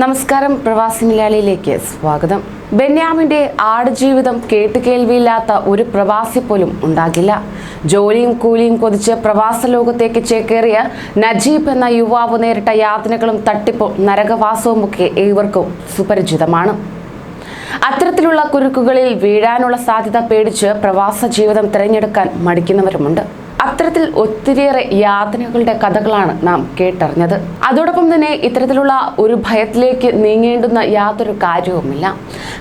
നമസ്കാരം പ്രവാസി മലയാളിയിലേക്ക് സ്വാഗതം. ബെന്യാമിന്റെ ആടുജീവിതം കേട്ടുകേൾവിയില്ലാത്ത ഒരു പ്രവാസി പോലും ഉണ്ടാകില്ല. ജോലിയും കൂലിയും കൊതിച്ച് പ്രവാസ ലോകത്തേക്ക് ചേക്കേറിയ നജീബ് എന്ന യുവാവ് നേരിട്ട യാതനകളും തട്ടിപ്പും നരകവാസവും ഒക്കെ ഏവർക്കും സുപരിചിതമാണ്. അത്തരത്തിലുള്ള കുരുക്കുകളിൽ വീഴാനുള്ള സാധ്യത പേടിച്ച് പ്രവാസ ജീവിതം തിരഞ്ഞെടുക്കാൻ മടിക്കുന്നവരുമുണ്ട്. അത്തരത്തിൽ ഒത്തിരിയേറെ യാതനകളുടെ കഥകളാണ് നാം കേട്ടറിഞ്ഞത്. അതോടൊപ്പം തന്നെ ഇത്തരത്തിലുള്ള ഒരു ഭയത്തിലേക്ക് നീങ്ങേണ്ടുന്ന യാതൊരു കാര്യവുമില്ല.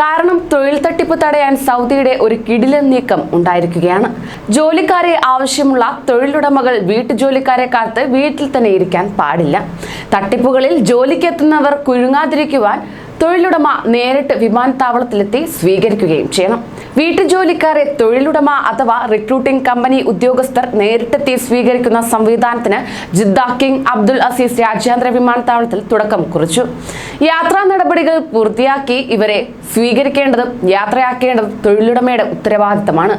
കാരണം തൊഴിൽ തട്ടിപ്പ് തടയാൻ സൗദിയുടെ ഒരു കിടിലൻ നീക്കം ഉണ്ടായിരിക്കുകയാണ്. ജോലിക്കാരെ ആവശ്യമുള്ള തൊഴിലുടമകൾ വീട്ടുജോലിക്കാരെ കാത്ത് വീട്ടിൽ തന്നെ ഇരിക്കാൻ പാടില്ല. തട്ടിപ്പുകളിൽ ജോലിക്കെത്തുന്നവർ കുഴുങ്ങാതിരിക്കുവാൻ തൊഴിലുടമ നേരിട്ട് വിമാനത്താവളത്തിലെത്തി സ്വീകരിക്കുകയും ചെയ്യണം. വീട്ടുജോലിക്കാരെ തൊഴിലുടമ അഥവാ റിക്രൂട്ടിംഗ് കമ്പനി ഉദ്യോഗസ്ഥർ നേരിട്ടെത്തി സ്വീകരിക്കുന്ന സംവിധാനത്തിന് ജിദ്ദ കിങ് അബ്ദുൽ അസീസ് രാജ്യാന്തര വിമാനത്താവളത്തിൽ തുടക്കം കുറിച്ചു. യാത്രാ നടപടികൾ പൂർത്തിയാക്കി ഇവരെ സ്വീകരിക്കേണ്ടതും യാത്രയാക്കേണ്ടതും തൊഴിലുടമയുടെ ഉത്തരവാദിത്തമാണ്.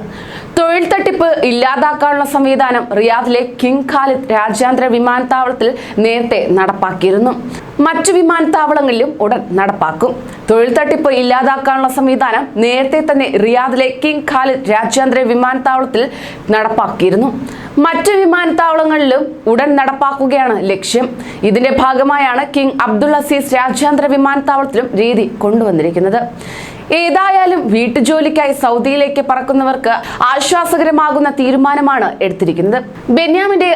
തൊഴിൽ തട്ടിപ്പ് ഇല്ലാതാക്കാനുള്ള സംവിധാനം റിയാദിലെ കിങ് ഖാലിദ് രാജ്യാന്തര വിമാനത്താവളത്തിൽ നേരത്തെ നടപ്പാക്കിയിരുന്നു. മറ്റു വിമാനത്താവളങ്ങളിലും ഉടൻ നടപ്പാക്കും. തൊഴിൽ തട്ടിപ്പ് ഇല്ലാതാക്കാനുള്ള സംവിധാനം നേരത്തെ തന്നെ റിയാദിലെ കിങ് ഖാലിദ് രാജ്യാന്തര വിമാനത്താവളത്തിൽ നടപ്പാക്കിയിരുന്നു. മറ്റു വിമാനത്താവളങ്ങളിലും ഉടൻ നടപ്പാക്കുകയാണ് ലക്ഷ്യം. ഇതിന്റെ ഭാഗമായാണ് കിങ് അബ്ദുൾ അസീസ് രാജ്യാന്തര വിമാനത്താവളത്തിലും രീതി കൊണ്ടുവന്നിരിക്കുന്നത്. ഏതായാലും വീട്ടുജോലിക്കായി സൗദിയിലേക്ക് പറക്കുന്നവർക്ക് ആശ്വാസകരമാകുന്ന തീരുമാനമാണ് എടുത്തിരിക്കുന്നത്. ബെന്യാമിന്റെ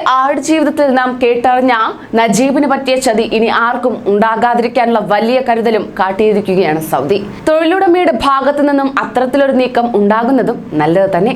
ജീവിതത്തിൽ നാം കേട്ടറിഞ്ഞ നജീബിന് പറ്റിയ ചതി ഇനി ആർക്കും ഉണ്ടാകാതിരിക്കാനുള്ള വലിയ കരുതലും കാട്ടിയിരിക്കുകയാണ് സൗദി. തൊഴിലുടമയുടെ ഭാഗത്തു നിന്നും അത്തരത്തിലൊരു നീക്കം ഉണ്ടാകുന്നതും നല്ലത് തന്നെ.